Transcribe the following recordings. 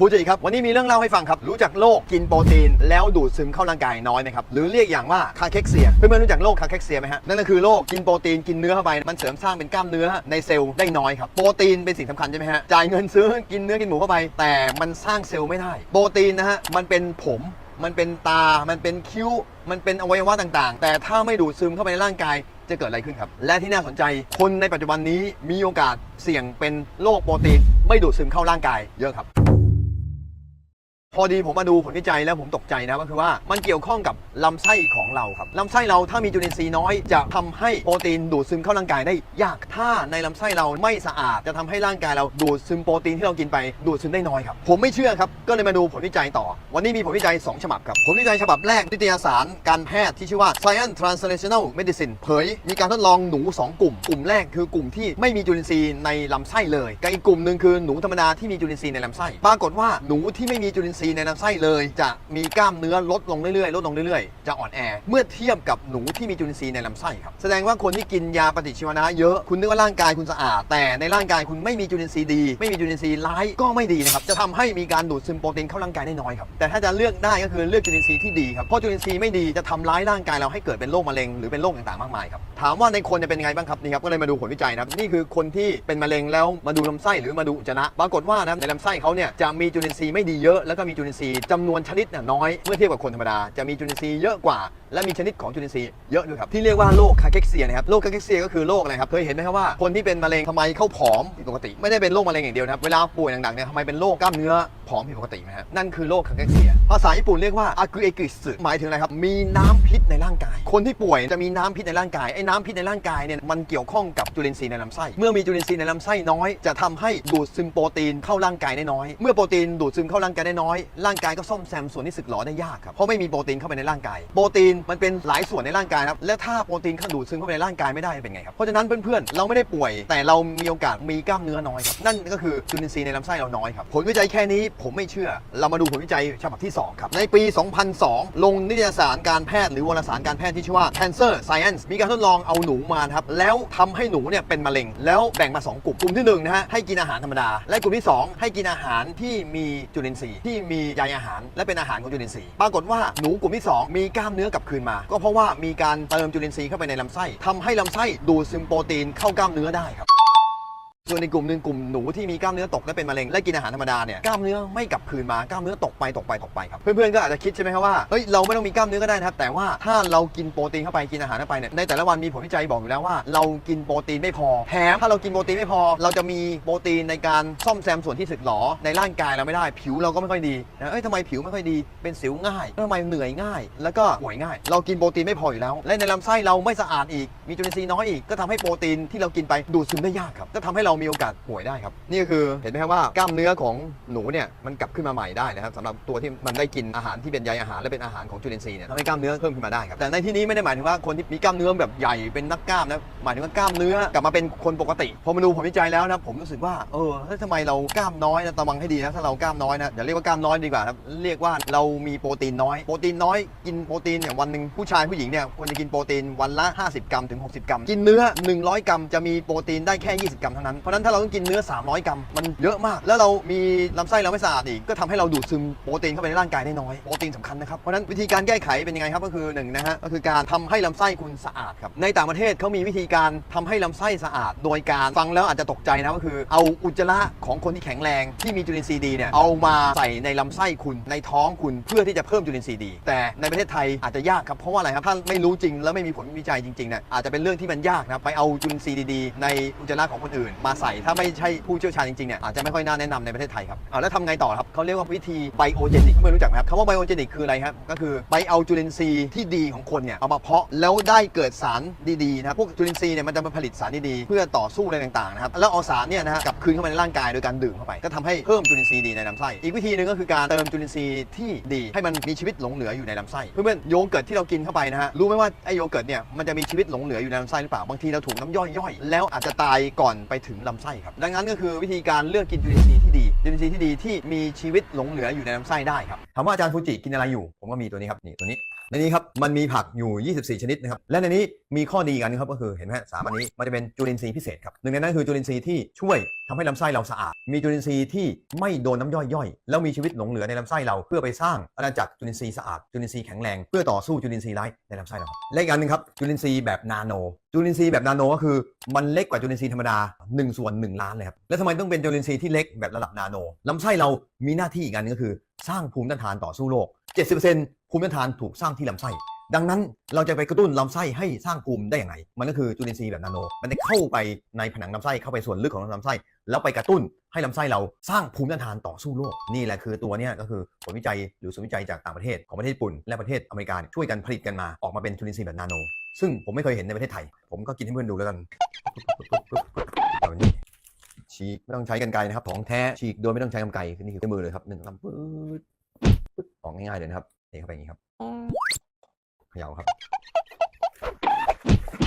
ฟูจิครับวันนี้มีเรื่องเล่าให้ฟังครับ รู้จักโรคกินโปรตีน แล้วดูดซึมเข้าร่างกายน้อยไหมครับ หรือเรียกอย่างว่าคาเคกเซียเพื่อนๆรู้จักโรคคาเคกเซียไหมฮะนั่นก็คือโรคกินโปรตีนกินเนื้อเข้าไป มันเสริมสร้างเป็นกล้ามเนื้อในเซลล์ได้น้อยครับโปรตีนเป็นสิ่งสำคัญใช่ไหมฮะจ่ายเงินซื้อกินเนื้อกินหมูเข้าไป แต่มันสร้างเซลล์ไม่ได้ โปรตีนนะฮะมันเป็นผมมันเป็นตา มันเป็นคิ้ว มันเป็นอวัยวะต่างๆ แต่ถ้าไม่ดูดซึมเข้าไปในร่างกายจะเกิดอะไรขึ้นครับ และที่น่าสนใจ คนในปัจจุบันนี้มีโอกาสเสี่ยงเป็นโรคโปรตีน ไม่ดูดซึมเข้าร่างกายเยอะครับ พอดีผมมาดูผลวิจัยแล้วผมตกใจนะก็คือว่ามันเกี่ยวข้องกับลำไส้ของเราครับลำไส้เราถ้ามีจุลินทรีย์น้อย จะทำให้โปรตีนดูดซึมเข้าร่างกายได้ยากถ้าในลำไส้เราไม่สะอาด จะทำให้ร่างกายเราดูดซึมโปรตีนที่เรากินไปดูดซึมได้น้อยครับผมไม่เชื่อครับก็เลยมาดูผลวิจัยต่อ วันนี้มีผลวิจัย 2 ฉบับครับผลวิจัยฉบับแรกนิตยสารการแพทย์ที่ชื่อว่า Science Translational Medicine เผย มีการทดลองหนู 2 กลุ่ม กลุ่มแรกคือกลุ่มที่ไม่มีจุลินทรีย์ในลำไส้เลยกับอีกกลุ่มหนึ่งคือหนูธรรมดาที่มีจุลินทรีย์ในลำไส้ปรากฏว่าหนูที่ไม่มีจุลินทรีย์ในลำไส้เลย จะมีกล้ามเนื้อลดลงเรื่อยๆ ลดลงเรื่อยๆ จะอ่อนแอ เมื่อเทียบกับหนูที่มีจุลินทรีย์ในลำไส้ครับ แสดงว่าคนที่กินยาปฏิชีวนะเยอะ คุณนึกว่าร่างกายคุณสะอาด แต่ในร่างกายคุณไม่มีจุลินทรีย์ดี ไม่มีจุลินทรีย์ร้ายก็ไม่ดีนะครับ จะทำให้มีการดูดซึมโปรตีนเข้าร่างกายได้น้อยครับ แต่ถ้าจะเลือกได้ก็คือเลือกจุลินทรีย์ที่ดีครับ เพราะจุลินทรีย์ไม่ดีจะทำร้ายร่างกายเราให้เกิดเป็นโรคมะเร็งหรือเป็นโรคต่างๆ มากมายครับ ถามว่าในคนจะเป็นยังไงบ้างครับนี่ครับ ก็เลยมาดูผลวิจัยนะครับ นี่คือคนที่เป็นมะเร็งแล้วมาดูลำไส้หรือมาดูอุจจาระ ปรากฏว่านะในลำไส้เขาเนี่ยจะมีจุลินทรีย์ไม่ดีเยอะแล้วก็มีจุลินทรีย์จำนวนชนิดเนี่ยน้อยเมื่อเทียบกับคนธรรมดาจะมีจุลินทรีย์เยอะกว่าและมีชนิดของจุลินทรีย์เยอะด้วยครับที่เรียกว่าโรคคาเคกเซียนะครับโรคคาเคกเซียก็คือโรคอะไรครับเคยเห็นไหมครับว่าคนที่เป็นมะเร็งทำไมเขาผอมผิดปกติ ไม่ได้เป็นโรคมะเร็งอย่างเดียวนะครับเวลาป่วยหนักๆเนี่ยทำไมเป็นโรคกล้ามเนื้อผอมผิดปกติไหมฮะนั่นคือโรคคาเคกเซียภาษาญี่ปุ่นเรียกว่าอากุเอกิสึหมายถึงอะไรครับมีน้ำพิษในร่างกาย คนที่ป่วยจะมีน้ำพิษในร่างกายไอ้น้ำพิษในร่างกายเนี่ยมันเกี่ยวข้องกับจุลินทรีย์ในลำไส้เมื่อมีจุลินทรีย์ในลำไส้น้อย จะทำให้ดูดซึมโปรตีนเข้าร่างกายได้น้อยเมื่อโปรตีนดูดซึมเข้าร่างกายได้น้อยร่างกายก็ซ่อมแซมส่วนที่สึกหรอได้ยากครับเพราะไม่มีโปรตีนเข้าไปในร่างกายโปรตีนมันเป็นหลายส่วนในร่างกายครับและถ้าโปรตีนเข้าดูดซึมเข้าไปในร่างกายไม่ได้เป็นไงครับเพราะฉะนั้นเพื่อนๆเราไม่ได้ป่วย แต่เรามีโอกาสมีกล้ามเนื้อน้อยครับนั่นก็คือจุลินทรีย์ในลำไส้เราน้อยครับผลวิจัยแค่นี้ผมไม่เชื่อ เรามาดูผลวิจัยฉบับที่สองครับในปี 2002 ลงนิตยสารการแพทย์หรือวารสารการแพทย์ที่ชื่อว่า Cancer Science มีการทดลองเอาหนูมาครับแล้วทำให้หนูเนี่ยเป็นมะเร็ง แล้วแบ่งมา 2 กลุ่มกลุ่มที่1นะฮะให้กินอาหารธรรมดา และกลุ่มที่ 2 ให้กินอาหารที่มีจุลินทรีย์ที่มีใยอาหาร และเป็นอาหารของจุลินทรีย์ปรากฏว่าหนูกลุ่มที่ 2 มีกล้ามเนื้อกับคืนมา ก็เพราะว่ามีการเติมจุลินทรีย์เข้าไปในลำไส้ทำให้ลำไส้ดูดซึมโปรตีนเข้ากล้ามเนื้อได้ครับ ส่วนในกลุ่มหนึ่งกลุ่มหนูที่มีกล้ามเนื้อตกและเป็นมะเร็งและกินอาหารธรรมดาเนี่ยกล้ามเนื้อไม่กลับคืนมากล้ามเนื้อตกไปตกไปตกไปครับเพื่อนๆก็อาจจะคิดใช่ไหมครับว่าเฮ้ยเราไม่ต้องมีกล้ามเนื้อก็ได้นะครับแต่ว่าถ้าเรากินโปรตีนเข้าไปกินอาหารเข้าไปเนี่ยในแต่ละวันมีผลวิจัยบอกอยู่แล้วว่า เรากินโปรตีนไม่พอแถมถ้าเรากินโปรตีนไม่พอ เราจะมีโปรตีนในการซ่อมแซมส่วนที่สึกหรอในร่างกายเราไม่ได้ ผิวเราก็ไม่ค่อยดีนะเอ้ยทำไมผิวไม่ค่อยดีเป็นสิวง่ายทำไมเหนื่อยง่าย แล้วก็ป่วยง่าย เรากินโปรตีนไม่พออยู่แล้ว และในลำไส้เราไม่สะอาดอีกมีจุลินทรีย์น้อยอีกก็ทำให้โปรตีนที่เรากินไปดูดซึมได้ยากครับก็ทำให้เรามีโอกาสป่วยได้ครับ นี่ก็คือเห็นไหมครับว่ากล้ามเนื้อของหนูเนี่ยมันกลับขึ้นมาใหม่ได้นะครับสำหรับตัวที่มันได้กินอาหารที่เป็นใยอาหารและเป็นอาหารของจุลินทรีย์เนี่ยทำให้กล้ามเนื้อเพิ่มขึ้นมาได้ครับแต่ในที่นี้ไม่ได้หมายถึงว่าคนที่มีกล้ามเนื้อแบบใหญ่เป็นนักกล้ามนะหมายถึงว่ากล้ามเนื้อกลับมาเป็นคนปกติพอมาดูผลวิจัยแล้วนะผมรู้สึกว่าเออทำไมเรากล้ามน้อยนะระวังให้ดีนะถ้าเรากล้ามน้อยนะอย่าเรียกว่ากล้ามน้อยดีกว่าครับเรียกว่าเรามีโปรตีนน้อยโปรตีนน้อยกินโปรตีนเนี่ยวันหนึ่งผู้ชายผู้หญิงเนี่ยควรจะกินโปรตีนวันละ 50 กรัมถึง 60 กรัม กินเนื้อ 100 กรัมจะมีโปรตีนได้แค่ 20 กรัมเท่านั้นราะฉะนั้นถ้าเราต้องกินเนื้อ 300 กรัม มันเยอะมาก แล้วเรามีลำไส้เราไม่สะอาดอีก ก็ทำให้เราดูดซึมโปรตีนเข้าไปในร่างกายได้น้อย โปรตีนสำคัญนะครับ เพราะฉะนั้นวิธีการแก้ไขเป็นยังไงครับ ก็คือหนึ่งนะฮะ ก็คือการทำให้ลำไส้คุณสะอาดครับ ในต่างประเทศเขามีวิธีการทำให้ลำไส้สะอาด โดยการฟังแล้วอาจจะตกใจนะก็คือเอาอุจจาระของคนที่แข็งแรงที่มีจุลินทรีย์ดีเนี่ยเอามาใส่ในลำไส้คุณในท้องคุณเพื่อที่จะเพิ่มจุลินทรีย์ดี แต่ในประเทศไทยอาจจะยากครับเพราะว่าอะไรครับถ้าไม่รู้จริงแล้วไม่มีผลวิจัยจริงๆเนี่ยอาจจะเป็นเรื่องที่มันยากนะไปเอาจุลินทรีย์ดีๆในอุจจาระของคนอื่นมาใส่ถ้าไม่ใช่ผู้เชี่ยวชาญจริงๆเนี่ยอาจจะไม่ค่อยน่าแนะนำในประเทศไทยครับเอาแล้วทำไงต่อครับเขาเรียกว่าวิธีไบโอเจนิกไม่รู้จักไหมครับคำว่าไบโอเจนิกคืออะไรครับก็คือไปเอาจุลินทรีย์ที่ดีของคนเนี่ยเอามาเพาะแล้วได้เกิดสารดีๆนะครับพวกจุลินทรีย์เนี่ยมันจะมาผลิตสารดีๆเพื่อต่อสู้อะไรต่างๆนะครับแล้วเอาสารเนี่ยนะฮะกลับคืนเข้ามาในร่างกายโดยการดื่มเข้าไป ก็ทำให้เพิ่มจุลินทรีย์ดีในลำไส้อีกวิธีหนึ่งก็คือการเติมจุลินทรีย์ที่ดีให้มันมีชีวิตหลงเหลืออยู่ในลำไส้เพื่อนๆโยเกิร์ตที่เรากินเข้าไปนะฮะรู้ไหมว่าไอโยเกิร์ตเนี่ยมันจะมีชีวิตหลงเหลืออยู่ในลำไส้หรือเปล่าบางทีเราถูกน้ำย่อยย่อยแล้วอาจจะตายก่อนไปถึงลำไส้ครับ ดังนั้นก็คือวิธีการเลือกกินจุลินทรีย์ที่ดีจุลินทรีย์ที่ดีที่มีชีวิตหลงเหลืออยู่ในลำไส้ได้ครับถามว่าอาจารย์ฟูจิกินอะไรอยู่ ผมก็มีตัวนี้ครับนี่ตัวนี้ ในนี้ครับมันมีผักอยู่ 24 ชนิดนะครับและในนี้มีข้อดีอีกอันนึงครับก็คือเห็นไหมสามอันนี้มันจะเป็นจุลินทรีย์พิเศษครับหนึ่งในนั้นคือจุลินทรีย์ที่ช่วยทำให้ลำไส้เราสะอาด มีจุลินทรีย์ที่ไม่โดนน้ำย่อยย่อยแล้วมีชีวิตหลงเหลือในลำไส้เราเพื่อไปสร้างอาณาจักรจุลินทรีย์สะอาดจุลินทรีย์แข็งแรงเพื่อต่อสู้จุลินทรีย์ร้ายในลำไส้เราครับและอีกอันหนึ่งครับจุลินทรีย์แบบนาโน จุลินทรีย์แบบนาโนก็คือมันเล็กกว่าจุลินทรีย์ธรรมดา1ส่วน1ล้านเลยครับแล้วทำไมต้องเป็นจุลินทรีย์ที่เล็กแบบระดับนาโนลำไส้เรามีหน้าที่อีกอันนึงก็คือ สร้างภูมิต้านทานต่อสู้โรค70% ภูมิต้านทานถูกสร้างที่ลำไส้ ดังนั้นเราจะไปกระตุ้นลำไส้ให้สร้างภูมิได้อย่างไร มันก็คือจุลินทรีย์แบบนาโน มันจะเข้าไปในผนังลำไส้เข้าไปส่วนลึกของลำไส้ แล้วไปกระตุ้นให้ลำไส้เราสร้างภูมิต้านทานต่อสู้โรคนี่แหละคือตัวนี้ก็คือผลวิจัยหรือศูนย์วิจัยจากต่างประเทศของประเทศญี่ปุ่นและประเทศอเมริกาช่วยกันผลิตกันมาออกมาเป็นจุลินทรีย์แบบนาโน ซึ่งผมไม่เคยเห็นในประเทศไทย ผมก็กินให้เพื่อนดูแล้วกันเอาอย่างนี้ฉีกไม่ต้องใช้กันไกรนะครับของแท้ฉีกโดยไม่ต้องใช้กรรไกนี่คือมือเลยครับหนึ่งลำปื๊ดปึ๊ดออกง่ายๆเลยนะครับ เทเข้าไปอย่างนี้ครับเขย่าครับ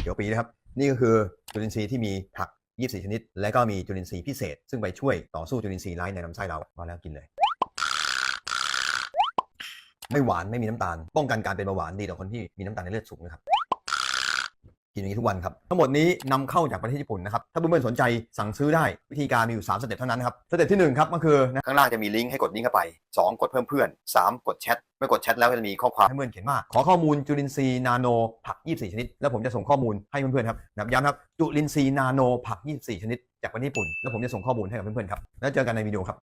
เขียวปีนะครับ นี่ก็คือจุลินทรีย์ที่มีผัก 24 ชนิด และก็มีจุลินทรีย์พิเศษ ซึ่งไปช่วยต่อสู้จุลินทรีย์ร้ายในลำไส้เราพอแล้วกินเลย ไม่หวานไม่มีน้ำตาล ป้องกันการเป็นเบาหวานดีต่อคนที่มีน้ำตาลในเลือดสูงนะครับ กินอย่างนี้ทุกวันครับ ทั้งหมดนี้นำเข้าจากประเทศญี่ปุ่นนะครับ ถ้าเพื่อนๆสนใจสั่งซื้อได้วิธีการมีอยู่ 3 สเต็ปเท่านั้นนะครับ สเต็ปที่1ครับก็คือนะข้างล่างจะมีลิงก์ให้กดลิงก์เข้าไป 2 กดเพิ่มเพื่อน 3 กดแชทเมื่อกดแชทแล้วจะมีข้อความให้เพื่อนเขียนว่า ขอข้อมูลจุลินทรีย์นาโนผัก 24 ชนิด แล้วผมจะส่งข้อมูลให้เพื่อนๆครับนับย้ำครับจุลินทรีย์นาโนผัก 24 ชนิด จากประเทศญี่ปุ่น แล้วผมจะส่งข้อมูลให้กับเพื่อนๆครับแล้วเจอกันในวิดีโอครับ